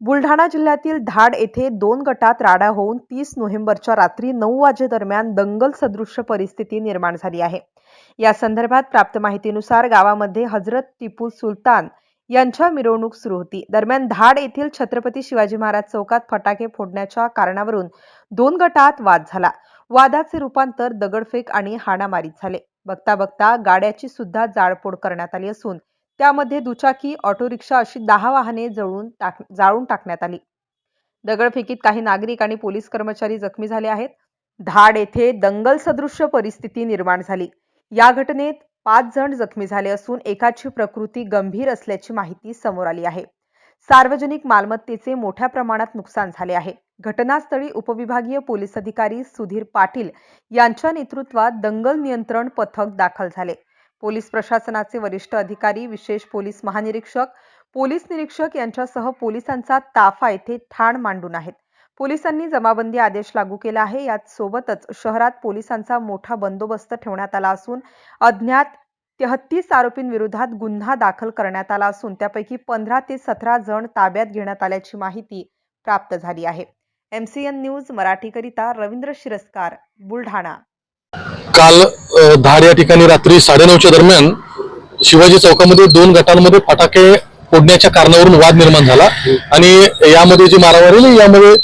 बुलढाणा जिल्ह्यातील धाड येथे दोन गटात राडा होऊन तीस नोव्हेंबरच्या रात्री नऊ वाजेदरम्यान दंगल सदृश्य परिस्थिती निर्माण झाली आहे. या संदर्भात प्राप्त माहितीनुसार गावामध्ये हजरत टिपू सुलतान यांच्या मिरवणूक सुरू होती. दरम्यान धाड येथील छत्रपती शिवाजी महाराज चौकात फटाके फोडण्याच्या कारणावरून दोन गटात वाद झाला. वादाचे रूपांतर दगडफेक आणि हाणामारीत झाले. बघता बघता गाड्याची सुद्धा जाळपोड करण्यात आली असून त्यामध्ये दुचाकी ऑटो रिक्षा अशी दहा वाहने जळून टाक जाळून टाकण्यात आली. दगडफेकीत काही नागरिक आणि पोलीस कर्मचारी जखमी झाले आहेत. धाड येथे दंगल सदृश्य परिस्थिती निर्माण झाली. या घटनेत पाच जण जखमी झाले असून एकाची प्रकृती गंभीर असल्याची माहिती समोर आली आहे. सार्वजनिक मालमत्तेचे मोठ्या प्रमाणात नुकसान झाले आहे. घटनास्थळी उपविभागीय पोलीस अधिकारी सुधीर पाटील यांच्या नेतृत्वात दंगल नियंत्रण पथक दाखल झाले. पोलीस प्रशासनाचे वरिष्ठ अधिकारी विशेष पोलीस महानिरीक्षक पोलीस निरीक्षक यांच्यासह पोलिसांचा ताफा येथे ठाण मांडून आहेत. पोलिसांनी जमाबंदी आदेश लागू केला आहे. यात सोबतच शहरात पोलिसांचा मोठा बंदोबस्त ठेवण्यात आला असून अज्ञात तेहत्तीस आरोपींविरोधात गुन्हा दाखल करण्यात आला असून त्यापैकी पंधरा ते सतरा जण ताब्यात घेण्यात आल्याची माहिती प्राप्त झाली आहे. एमसीएन न्यूज मराठीकरिता रवींद्र शिरस्कार बुलढाणा. काल धार धाड या ठिकाणी रात्री साडेनऊच्या दरम्यान शिवाजी चौकामध्ये दोन गटांमध्ये फटाके फोडण्याच्या कारणावरून वाद निर्माण झाला. आणि यामध्ये जी मारामारी झाली, यामध्ये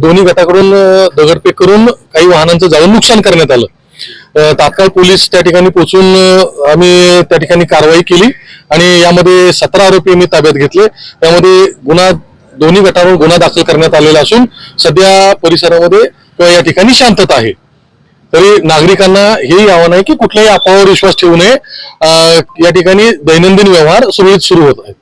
दोन्ही गटाकडून दगडफेक करून काही वाहनांचं जाऊन नुकसान करण्यात आलं. तात्काळ पोलीस त्या ठिकाणी पोहोचून आम्ही त्या ठिकाणी कारवाई केली आणि यामध्ये सतरा आरोपी आम्ही ताब्यात घेतले. त्यामध्ये गुन्हा दोन्ही गटांवर गुन्हा दाखल करण्यात आलेला असून सध्या परिसरामध्ये किंवा या ठिकाणी शांतता आहे. तरी नागरिकांना हेही आव्हान आहे की कुठल्याही अफवावर विश्वास ठेवू नये. या ठिकाणी दैनंदिन व्यवहार सुरळीत सुरू होत आहेत.